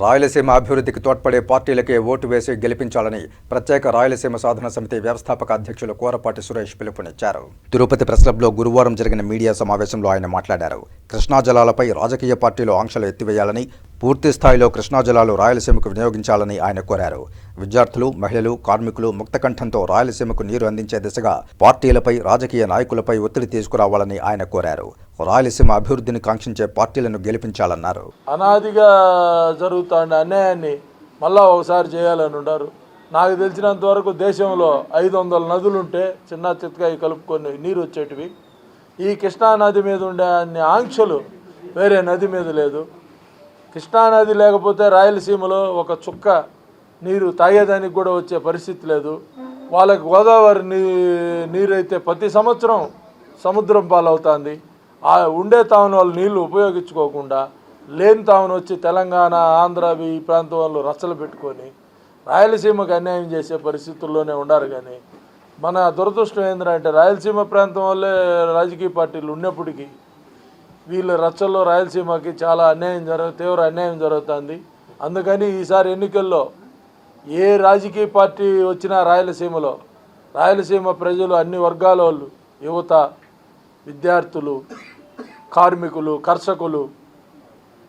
రాయలసీమ అభివృద్ధికి తోడ్పడే పార్టీలకే ఓటు వేసి గెలిపించాలని ప్రత్యేక రాయలసీమ సాధన సమితి వ్యవస్థాపక అధ్యక్షులు కోరపాటి సురేష్ పిలుపునిచ్చారు. తిరుపతి ప్రెస్ క్లబ్లో గురువారం జరిగిన మీడియా సమావేశంలో ఆయన మాట్లాడారు. కృష్ణా జలాలపై రాజకీయ పార్టీలు ఆంక్షలు ఎత్తివేయాలని పూర్తి స్థాయిలో కృష్ణా జలాలు రాయలసీమకు వినియోగించాలని ఆయన కోరారు. విద్యార్థులు మహిళలు కార్మికులు ముక్తకంఠంతో రాయలసీమకు నీరు అందించే దిశగా పార్టీలపై రాజకీయ నాయకులపై ఒత్తిడి తీసుకురావాలని ఆయన కోరారు. రాయలసీమ అభివృద్ధిని కాంక్షించే పార్టీలను గెలిపించాలన్నారు. అనాదిగా జరుగుతున్న అన్యాయాన్ని మళ్ళా ఒకసారి చేయాలని ఉన్నారు. నాకు తెలిసినంత వరకు దేశంలో ఐదు వందల నదులుంటే చిన్న చిత్తగా కలుపుకొని నీరు వచ్చేటివి. ఈ కృష్ణా నది మీద ఉండే అన్ని ఆంక్షలు వేరే నది మీద లేదు. కృష్ణా నది లేకపోతే రాయలసీమలో ఒక చుక్క నీరు తాగేదానికి కూడా వచ్చే పరిస్థితి లేదు. వాళ్ళకి గోదావరి నీ నీరు అయితే ప్రతి సంవత్సరం సముద్రం పాలవుతుంది. ఆ ఉండే తావున వాళ్ళు నీళ్ళు ఉపయోగించుకోకుండా లేని తావున వచ్చి తెలంగాణ ఆంధ్ర ఈ ప్రాంతం వాళ్ళు రచ్చలు పెట్టుకొని రాయలసీమకు అన్యాయం చేసే పరిస్థితుల్లోనే ఉన్నారు కానీ మన దురదృష్టం ఏంటంటే రాయలసీమ ప్రాంతం వల్లే రాజకీయ పార్టీలు ఉన్నప్పటికీ వీళ్ళ రచ్చల్లో రాయలసీమకి చాలా అన్యాయం జరగ తీవ్ర అన్యాయం జరుగుతుంది. అందుకని ఈసారి ఎన్నికల్లో ఏ రాజకీయ పార్టీ వచ్చినా రాయలసీమలో రాయలసీమ ప్రజలు అన్ని వర్గాల వాళ్ళు యువత విద్యార్థులు కార్మికులు కర్షకులు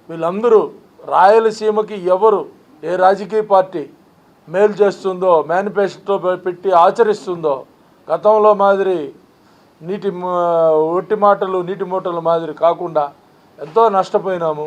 వీళ్ళందరూ రాయలసీమకి ఎవరు ఏ రాజకీయ పార్టీ మేలు చేస్తుందో మేనిఫెస్టో పెట్టి ఆచరిస్తుందో గతంలో మాదిరి నీటి ఒట్టి మాటలు నీటి మూటలు మాదిరి కాకుండా ఎంతో నష్టపోయినాము.